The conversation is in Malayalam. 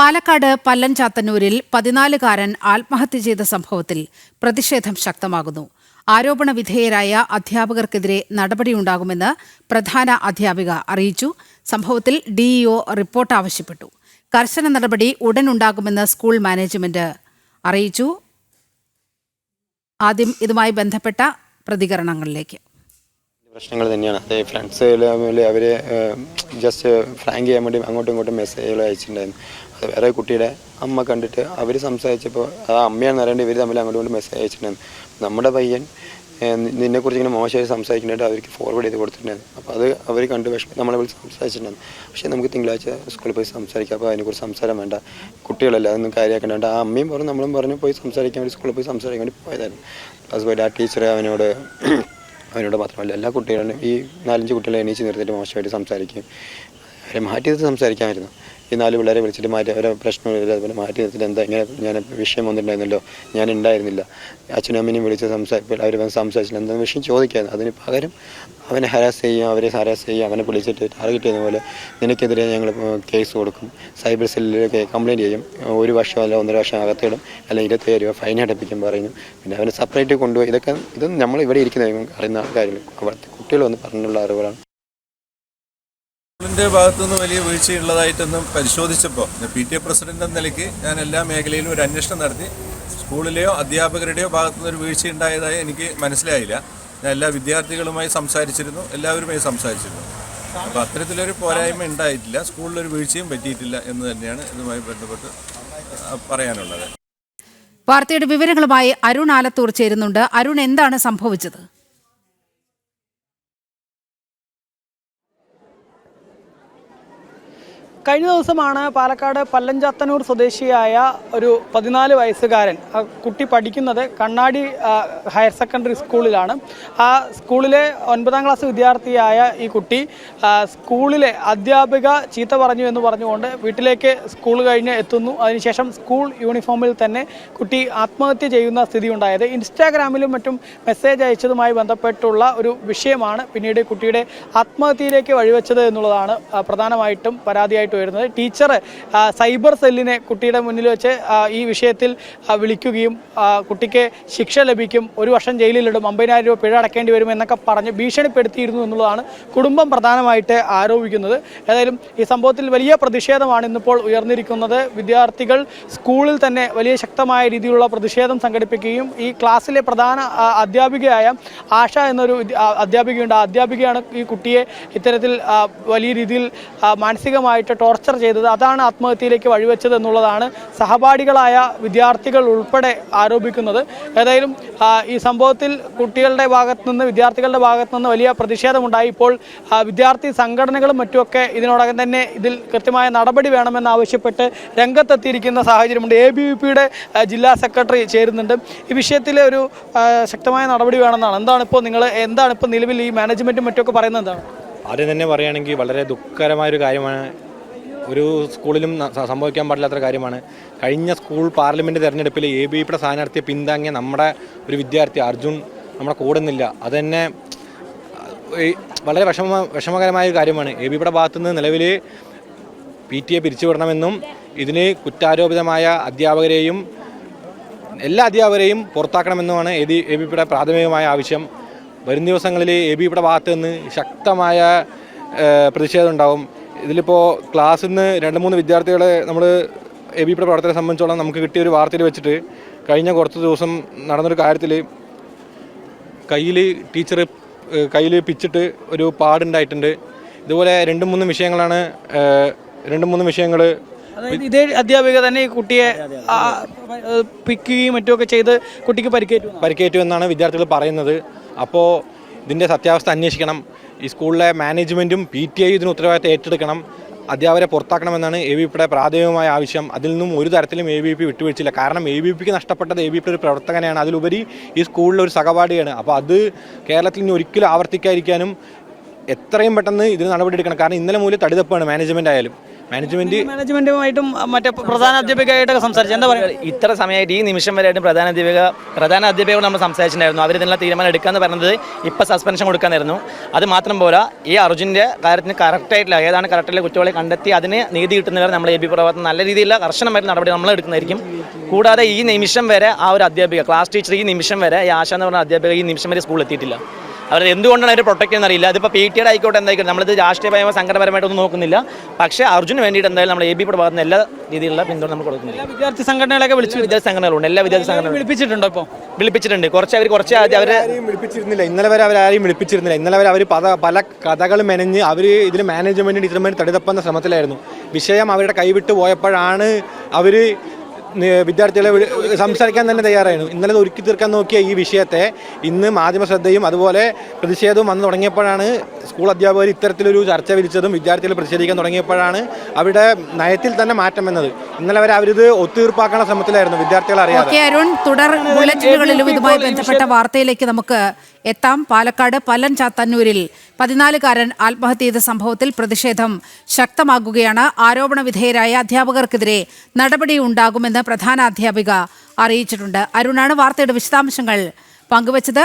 പാലക്കാട് പല്ലൻചാത്തന്നൂരിൽ പതിനാലുകാരൻ ആത്മഹത്യ ചെയ്ത സംഭവത്തിൽ പ്രതിഷേധം ശക്തമാകുന്നു. ആരോപണ വിധേയരായ അധ്യാപകർക്കെതിരെ നടപടിയുണ്ടാകുമെന്ന് പ്രധാന അധ്യാപിക അറിയിച്ചു. സംഭവത്തിൽ ഡിഇഒ റിപ്പോർട്ട് ആവശ്യപ്പെട്ടു. കർശന നടപടി ഉടൻ ഉണ്ടാകുമെന്ന് സ്കൂൾ മാനേജ്മെന്റ് അറിയിച്ചു. ആദ്യം ഇതുമായി ബന്ധപ്പെട്ട പ്രതികരണങ്ങളിലേക്ക്. പ്രശ്നങ്ങൾ തന്നെയാണ്. അത് ഫ്രണ്ട്സ് അവർ ജസ്റ്റ് ഫ്രാങ്ക് ചെയ്യാൻ വേണ്ടി അങ്ങോട്ടും ഇങ്ങോട്ടും മെസ്സേജുകൾ അയച്ചിട്ടുണ്ടായിരുന്നു. അത് വേറെ കുട്ടിയുടെ അമ്മ കണ്ടിട്ട് അവർ സംസാരിച്ചപ്പോൾ ആ അമ്മയാണെന്ന് അറിയേണ്ടി ഇവർ തമ്മിൽ അങ്ങോട്ടും ഇങ്ങോട്ടും മെസ്സേജ് അയച്ചിട്ടുണ്ടായിരുന്നു നമ്മുടെ പയ്യൻ നിന്നെക്കുറിച്ച് ഇങ്ങനെ മോശമായി സംസാരിക്കുന്നുണ്ട് അവർക്ക് ഫോർവേഡ് ചെയ്ത് കൊടുത്തിട്ടുണ്ടായിരുന്നു. അപ്പോൾ അത് അവർ കണ്ട് വിഷമം നമ്മളെ വിളിച്ച് സംസാരിച്ചിട്ടുണ്ടായിരുന്നു. പക്ഷേ നമുക്ക് തിങ്കളാഴ്ച സ്കൂളിൽ പോയി സംസാരിക്കാം. അപ്പോൾ അതിനെക്കുറിച്ച് സംസാരം വേണ്ട. കുട്ടികളല്ല അതൊന്നും കാര്യമാക്കേണ്ട. ആ അമ്മയും പറഞ്ഞു നമ്മളും പറഞ്ഞു പോയി സംസാരിക്കാൻ വേണ്ടി സ്കൂളിൽ പോയി സംസാരിക്കാൻ വേണ്ടി പോയതായിരുന്നു. പോയിട്ട് ആ ടീച്ചറെ അവനോട് അവനോട് മാത്രമല്ല എല്ലാ കുട്ടികളും ഈ നാലഞ്ച് കുട്ടികളെ എണീച്ച് നിർത്തിയിട്ട് മോശമായിട്ട് സംസാരിക്കും അവരെ മാറ്റി നിർത്തി സംസാരിക്കാമായിരുന്നു. ഈ നാല് പിള്ളേരെ വിളിച്ചിട്ട് മാറ്റി അവരെ പ്രശ്നമില്ല അതുപോലെ മാറ്റി നിർത്തിയിട്ട് എന്താ ഇങ്ങനെ ഞാൻ വിഷയം വന്നിട്ടുണ്ടായിരുന്നല്ലോ ഞാൻ ഉണ്ടായിരുന്നില്ല. അച്ഛനും അമ്മനെയും വിളിച്ച് സംസാരിപ്പോൾ അവർ വന്ന് സംസാരിച്ചില്ല. എന്താ വിഷയം ചോദിക്കായിരുന്നു അതിന് പകരം അവനെ ഹരാസ് ചെയ്യും അവരെ ഹരാസ് ചെയ്യും അവനെ വിളിച്ചിട്ട് ടാർഗറ്റ് ചെയ്യുന്ന പോലെ നിനക്കെതിരെ ഞങ്ങൾ കേസ് കൊടുക്കും. സൈബർ സെല്ലിലേക്ക് കംപ്ലയിന്റ് ചെയ്യും. ഒരു വർഷം അല്ല ഒന്നര വർഷം അകത്തിടും. അല്ലെങ്കിൽ ഇരുപത്തേഴ് രൂപ ഫൈൻ അടപ്പിക്കും പറയുന്നു. പിന്നെ അവനെ സെപ്പറേറ്റ് കൊണ്ടുപോയി. ഇതൊക്കെ ഇതൊന്നും നമ്മൾ ഇവിടെ ഇരിക്കുന്ന അറിയുന്ന കാര്യങ്ങൾ അവിടുത്തെ കുട്ടികൾ വന്ന് പറഞ്ഞുള്ള അറിവുകളാണ്. സ്കൂളിന്റെ ഭാഗത്തുനിന്ന് വലിയ വീഴ്ചയുള്ളതായിട്ടൊന്നും പരിശോധിച്ചപ്പോൾ പി ടി എ പ്രസിഡന്റ് എന്ന നിലയ്ക്ക് ഞാൻ എല്ലാ മേഖലയിലും ഒരു അന്വേഷണം നടത്തി. സ്കൂളിലെയോ അധ്യാപകരുടെയോ ഭാഗത്തുനിന്ന് ഒരു വീഴ്ച ഉണ്ടായതായി എനിക്ക് മനസ്സിലായില്ല. ഞാൻ എല്ലാ വിദ്യാർത്ഥികളുമായി സംസാരിച്ചിരുന്നു എല്ലാവരുമായി സംസാരിച്ചിരുന്നു. അപ്പോൾ അത്തരത്തിലൊരു പോരായ്മ ഉണ്ടായിട്ടില്ല. സ്കൂളിലൊരു വീഴ്ചയും പറ്റിയിട്ടില്ല എന്ന് തന്നെയാണ് ഇതുമായി ബന്ധപ്പെട്ട് പറയാനുള്ളത്. വാർത്തയുടെ വിവരങ്ങളുമായി അരുൺ ആലത്തൂർ ചേരുന്നുണ്ട്. അരുൺ എന്താണ് സംഭവിച്ചത്? കഴിഞ്ഞ ദിവസമാണ് പാലക്കാട് പല്ലഞ്ചാത്തനൂർ സ്വദേശിയായ ഒരു പതിനാല് വയസ്സുകാരൻ ആ കുട്ടി പഠിക്കുന്നത് കണ്ണാടി ഹയർ സെക്കൻഡറി സ്കൂളിലാണ്. ആ സ്കൂളിലെ ഒൻപതാം ക്ലാസ് വിദ്യാർത്ഥിയായ ഈ കുട്ടി സ്കൂളിലെ അധ്യാപിക ചീത്ത പറഞ്ഞു എന്ന് പറഞ്ഞുകൊണ്ട് വീട്ടിലേക്ക് സ്കൂൾ കഴിഞ്ഞ് എത്തുന്നു. അതിനുശേഷം സ്കൂൾ യൂണിഫോമിൽ തന്നെ കുട്ടി ആത്മഹത്യ ചെയ്യുന്ന സ്ഥിതി ഉണ്ടായത് ഇൻസ്റ്റാഗ്രാമിലും മറ്റും മെസ്സേജ് അയച്ചതുമായി ബന്ധപ്പെട്ടുള്ള ഒരു വിഷയമാണ് പിന്നീട് കുട്ടിയുടെ ആത്മഹത്യയിലേക്ക് വഴിവെച്ചത് എന്നുള്ളതാണ് പ്രധാനമായിട്ടും പരാതിയായിട്ട് വരുന്നത്. ടീച്ചർ സൈബർ സെല്ലിനെ കുട്ടിയുടെ മുന്നിൽ വെച്ച് ഈ വിഷയത്തിൽ വിളിക്കുകയും കുട്ടിക്ക് ശിക്ഷ ലഭിക്കും ഒരു വർഷം ജയിലിലിടും അമ്പതിനായിരം രൂപ പിഴ അടക്കേണ്ടി വരും എന്നൊക്കെ പറഞ്ഞ് ഭീഷണിപ്പെടുത്തിയിരുന്നു എന്നുള്ളതാണ് കുടുംബം പ്രധാനമായിട്ട് ആരോപിക്കുന്നത്. ഏതായാലും ഈ സംഭവത്തിൽ വലിയ പ്രതിഷേധമാണ് ഇന്നിപ്പോൾ ഉയർന്നിരിക്കുന്നത്. വിദ്യാർത്ഥികൾ സ്കൂളിൽ തന്നെ വലിയ ശക്തമായ രീതിയിലുള്ള പ്രതിഷേധം സംഘടിപ്പിക്കുകയും ഈ ക്ലാസ്സിലെ പ്രധാന അധ്യാപികയായ ആശ എന്നൊരു അധ്യാപികയുണ്ട്. ആ അധ്യാപികയാണ് ഈ കുട്ടിയെ ഇത്തരത്തിൽ വലിയ രീതിയിൽ മാനസികമായിട്ട് ടോർച്ചർ ചെയ്തത്. അതാണ് ആത്മഹത്യയിലേക്ക് വഴിവെച്ചത് എന്നുള്ളതാണ് സഹപാഠികളായ വിദ്യാർത്ഥികൾ ഉൾപ്പെടെ ആരോപിക്കുന്നത്. ഏതായാലും ഈ സംഭവത്തിൽ കുട്ടികളുടെ ഭാഗത്തു നിന്ന് വിദ്യാർത്ഥികളുടെ ഭാഗത്തു നിന്ന് വലിയ പ്രതിഷേധമുണ്ടായി. ഇപ്പോൾ വിദ്യാർത്ഥി സംഘടനകളും മറ്റുമൊക്കെ ഇതിനോടകം തന്നെ ഇതിൽ കൃത്യമായ നടപടി വേണമെന്ന് ആവശ്യപ്പെട്ട് രംഗത്തെത്തിയിരിക്കുന്ന സാഹചര്യമുണ്ട്. എ ബി വി പിയുടെ ജില്ലാ സെക്രട്ടറി ചേരുന്നുണ്ട്. ഈ വിഷയത്തിൽ ഒരു ശക്തമായ നടപടി വേണമെന്നാണ്. എന്താണ് ഇപ്പോൾ നിങ്ങൾ എന്താണ് ഇപ്പോൾ നിലവിൽ ഈ മാനേജ്മെന്റും മറ്റുമൊക്കെ പറയുന്നത് എന്താണ്? ആദ്യം തന്നെ പറയുകയാണെങ്കിൽ വളരെ ദുഃഖകരമായൊരു കാര്യമാണ് ഒരു സ്കൂളിലും സംഭവിക്കാൻ പാടില്ലാത്തൊരു കാര്യമാണ്. കഴിഞ്ഞ സ്കൂൾ പാർലമെന്റ് തെരഞ്ഞെടുപ്പിൽ എ ബി പിയുടെ സ്ഥാനാർത്ഥിയെ പിന്താങ്ങിയ നമ്മുടെ ഒരു വിദ്യാർത്ഥി അർജുൻ നമ്മുടെ കൂടുന്നില്ല അതുതന്നെ വളരെ വിഷമ വിഷമകരമായ ഒരു കാര്യമാണ്. എ ബി പിയുടെ ഭാഗത്തുനിന്ന് നിലവിൽ പി ടി എ പിരിച്ചുവിടണമെന്നും ഇതിന് കുറ്റാരോപിതമായ അധ്യാപകരെയും എല്ലാ അധ്യാപകരെയും പുറത്താക്കണമെന്നുമാണ് എ എ ബി പിയുടെ പ്രാഥമികമായ ആവശ്യം. വരും ദിവസങ്ങളിൽ എ ബി പിയുടെ ഭാഗത്ത് നിന്ന് ശക്തമായ പ്രതിഷേധം ഉണ്ടാവും. ഇതിലിപ്പോൾ ക്ലാസ്സിൽ നിന്ന് രണ്ട് മൂന്ന് വിദ്യാർത്ഥികളെ നമ്മൾ എ ബി പിയുടെ പ്രവർത്തനത്തെ സംബന്ധിച്ചോളം നമുക്ക് കിട്ടിയ ഒരു വാർത്തയിൽ വെച്ചിട്ട് കഴിഞ്ഞ കുറച്ച് ദിവസം നടന്നൊരു കാര്യത്തിൽ കയ്യിൽ ടീച്ചർ കയ്യിൽ പിച്ചിട്ട് ഒരു പാടുണ്ടായിട്ടുണ്ട് ഇതുപോലെ രണ്ട് മൂന്ന് വിഷയങ്ങളാണ് രണ്ട് മൂന്ന് വിഷയങ്ങൾ ഇതേ അധ്യാപിക തന്നെ ഈ കുട്ടിയെ പിക്കുകയും മറ്റുമൊക്കെ ചെയ്ത് കുട്ടിക്ക് പരിക്കേറ്റു പരിക്കേറ്റു എന്നാണ് വിദ്യാർത്ഥികൾ പറയുന്നത്. അപ്പോൾ ഇതിന്റെ സത്യാവസ്ഥ അന്വേഷിക്കണം. ഈ സ്കൂളിലെ മാനേജ്മെന്റും പി ടി ഐ ഇതിന് ഉത്തരവാദിത്തം ഏറ്റെടുക്കണം. അധ്യാപകരെ പുറത്താക്കണമെന്നാണ് എ ബി പിയുടെ പ്രാഥമികമായ ആവശ്യം. അതിൽ നിന്നും ഒരു തരത്തിലും എ ബി പി വിട്ടുവീഴ്ചയില്ല. കാരണം എ ബി പിക്ക് നഷ്ടപ്പെട്ടത് എ ബി പിയുടെ ഒരു പ്രവർത്തകനെയാണ്. അതിലുപരി ഈ സ്കൂളിലെ ഒരു സഹപാഠിയാണ്. അപ്പോൾ അത് കേരളത്തിൽ ഇനി ഒരിക്കലും ആവർത്തിക്കാതിരിക്കാനും എത്രയും പെട്ടെന്ന് ഇതിന് നടപടി എടുക്കണം. കാരണം ഇന്നലെ മുതൽ തടിതപ്പാണ് മാനേജ്മെന്റ് ആയാലും. മാനേജ്മെന്റ് മാനേജ്മെന്റുമായിട്ടും മറ്റേ പ്രധാന അധ്യാപികയായിട്ടൊക്കെ സംസാരിച്ചു എന്താ പറയുക? ഇത്ര സമയമായിട്ട് ഈ നിമിഷം വരെയായിട്ടും പ്രധാന അധ്യാപിക പ്രധാന അധ്യാപികയോട് നമ്മൾ സംസാരിച്ചിട്ടുണ്ടായിരുന്നു. അവർ ഇതിനുള്ള തീരുമാനം എടുക്കാന്ന് പറഞ്ഞത് ഇപ്പം സസ്പെൻഷൻ കൊടുക്കാനായിരുന്നു. അത് മാത്രം പോരാ ഈ അർജുന്റെ കാര്യത്തിന് കറക്റ്റായിട്ടില്ല ഏതാണ് കറക്റ്റായിട്ടുള്ള കുറ്റവാളി കണ്ടെത്തി അതിന് നീതി കിട്ടുന്നവരെ നമ്മൾ എ ബി പ്രവർത്തനം നല്ല രീതിയിലുള്ള കർശനമായിട്ട് നടപടി നമ്മൾ എടുക്കുന്നതായിരിക്കും. കൂടാതെ ഈ നിമിഷം വരെ ആ ഒരു അധ്യാപിക ക്ലാസ് ടീച്ചർ ഈ നിമിഷം വരെ ഈ ആശ എന്ന് പറഞ്ഞ അധ്യാപിക ഈ നിമിഷം വരെ സ്കൂളിൽ എത്തിയിട്ടില്ല. അവർ എന്തുകൊണ്ടാണ് അവർ പ്രൊട്ടക്ട് ചെയ്യുന്ന അറിയില്ല. അതിപ്പോൾ പി ടിയുടെ ആയിക്കോട്ടെ എന്തായിക്കോട്ടെ നമ്മളിത് രാഷ്ട്രീയപരമായ സംഘടനപരമായിട്ടൊന്നും നോക്കുന്നില്ല. പക്ഷേ അർജുന് വേണ്ടിയിട്ട് എന്തായാലും നമ്മൾ എ ബി ഭാഗത്ത് നിന്ന് എല്ലാ രീതിയിലുള്ള പിന്തുണ നമ്മൾ കൊടുക്കുന്നില്ല. എല്ലാ വിദ്യാർത്ഥി സംഘടനകളൊക്കെ വിളിച്ചു വിദ്യാർത്ഥി സംഘടനകളുണ്ട്. എല്ലാ വിദ്യാർത്ഥി സംഘടനകളും. വിളിപ്പിച്ചിട്ടുണ്ടോ ഇപ്പോൾ വിളിപ്പിച്ചിട്ടുണ്ട്. കുറച്ച് അവർ കുറച്ച് ആദ്യം അവരെ ആരെയും വിളിപ്പിച്ചിരുന്നില്ല. ഇന്നലെ വരെ അവരാരെയും വിളിപ്പിച്ചിരുന്നില്ല. ഇന്നലെ വരെ അവർ പല പല കഥകൾ മെനഞ്ഞ് അവർ ഇതിൽ മാനേജ്മെന്റ് ടീച്ചർമാർ തടിതപ്പുന്ന ശ്രമത്തിലായിരുന്നു. വിഷയം അവരുടെ കൈവിട്ട് പോയപ്പോഴാണ് അവർ വിദ്യാർത്ഥികളെ സംസാരിക്കാൻ തന്നെ തയ്യാറായിരുന്നു. ഇന്നലെ ഒരുക്കി തീർക്കാൻ നോക്കിയ ഈ വിഷയത്തെ ഇന്ന് മാധ്യമ ശ്രദ്ധയും അതുപോലെ പ്രതിഷേധവും വന്നു തുടങ്ങിയപ്പോഴാണ് സ്കൂൾ അധ്യാപകർ ഇത്തരത്തിലൊരു ചർച്ച വിളിച്ചതും വിദ്യാർത്ഥികൾ പ്രതിഷേധിക്കാൻ തുടങ്ങിയപ്പോഴാണ് അവരുടെ നയത്തിൽ തന്നെ മാറ്റം വന്നത്. ഇന്നലെ വരെ അവരിത് ഒത്തുതീർപ്പാക്കാനുള്ള ശ്രമത്തിലായിരുന്നു വിദ്യാർത്ഥികൾ അറിയാം അരുൺ തുടർ ഇതുമായി ബന്ധപ്പെട്ട വാർത്തയിലേക്ക് നമുക്ക് എത്താം. പാലക്കാട് പല്ലൻ ചാത്തന്നൂരിൽ പതിനാലുകാരൻ ആത്മഹത്യ ചെയ്ത സംഭവത്തിൽ പ്രതിഷേധം ശക്തമാകുകയാണ്. ആരോപണ വിധേയരായ അധ്യാപകർക്കെതിരെ നടപടി ഉണ്ടാകുമെന്ന് പ്രധാന അധ്യാപിക അറിയിച്ചിട്ടുണ്ട്. അരുണാണ് വാർത്തയുടെ വിശദാംശങ്ങൾ പങ്കുവച്ചത്.